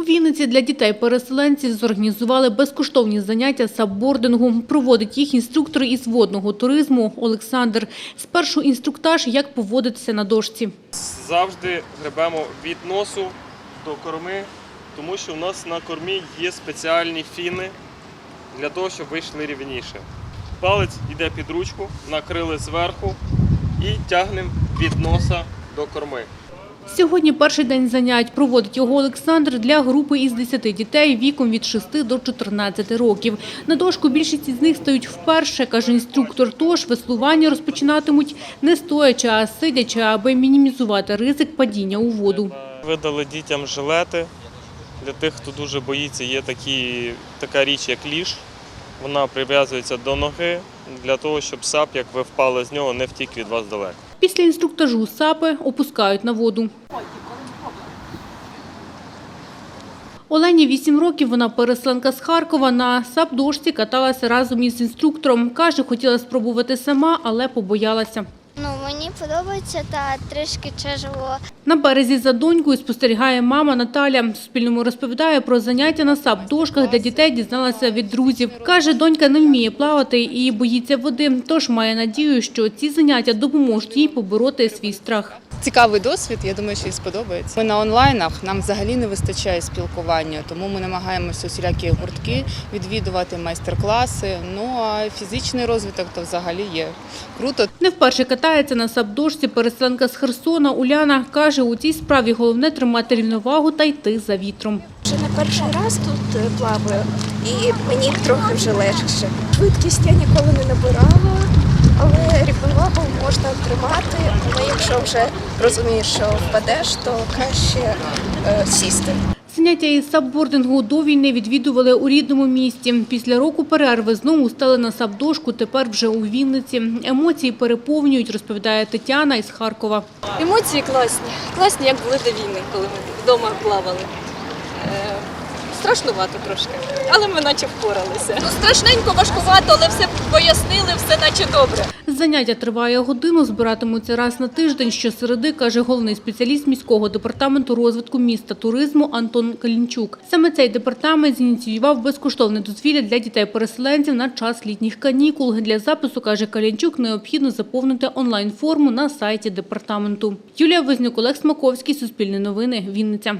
У Вінниці для дітей-переселенців зорганізували безкоштовні заняття саббордингу. Проводить їх інструктор із водного туризму Олександр. Спершу інструктаж, як поводитися на дошці. завжди гребемо від носу до корми, тому що у нас на кормі є спеціальні фіни для того, щоб вийшли рівніше. Палець йде під ручку, накрили зверху і тягнемо від носа до корми. Сьогодні перший день занять. Проводить його Олександр для групи із 10 дітей віком від 6 до 14 років. На дошку більшість із них стають вперше, каже інструктор. Тож веслування розпочинатимуть не стоячи, а сидячи, аби мінімізувати ризик падіння у воду. Видали дітям жилети. Для тих, хто дуже боїться, є такі, така річ, як ліж. Вона прив'язується до ноги для того, щоб сап, як ви впали з нього, не втік від вас далеко. Після інструктажу сапи опускають на воду. Олені 8 років, вона переселенка з Харкова. На сап-дошці каталася разом із інструктором. Каже, хотіла спробувати сама, але побоялася. Мені подобається та трішки тяжело. На березі за донькою спостерігає мама Наталя. Суспільному розповідає про заняття на сап-дошках для дітей дізналася від друзів. Каже, донька не вміє плавати і боїться води, тож має надію, що ці заняття допоможуть їй побороти свій страх. Цікавий досвід, я думаю, що їй сподобається. Ми на онлайнах нам взагалі не вистачає спілкування, тому ми намагаємося усілякі гуртки відвідувати майстер-класи. Ну а фізичний розвиток то взагалі є круто. Не вперше катається на сап-дошці переселенка з Херсона. Уляна каже, у цій справі головне тримати рівновагу та йти за вітром. Вже не перший раз тут е, плаваю, і мені трохи вже легше. Швидкість я ніколи не набирала, але рівновагу можна тримати. Але якщо вже розумієш, що впадеш, то краще е, сісти. Заняття із сапбордингу до війни відвідували у рідному місті. Після року перерви знову стали на сапдошку, тепер вже у Вінниці. Емоції переповнюють, розповідає Тетяна із Харкова. Емоції класні. Класні, як були до війни, коли ми вдома плавали. Е, страшнувато трошки, але ми наче впоралися. Ну, страшненько, важкувато, але все пояснили, все наче добре. Заняття триває годину, збиратимуться раз на тиждень. Щосереди, каже головний спеціаліст міського департаменту розвитку міста туризму Антон Калінчук. Саме цей департамент зініціював безкоштовне дозвілля для дітей-переселенців на час літніх канікул. Для запису, каже Калінчук, необхідно заповнити онлайн-форму на сайті департаменту. Юлія Вознюк, Олег Смаковський, Суспільне новини, Вінниця.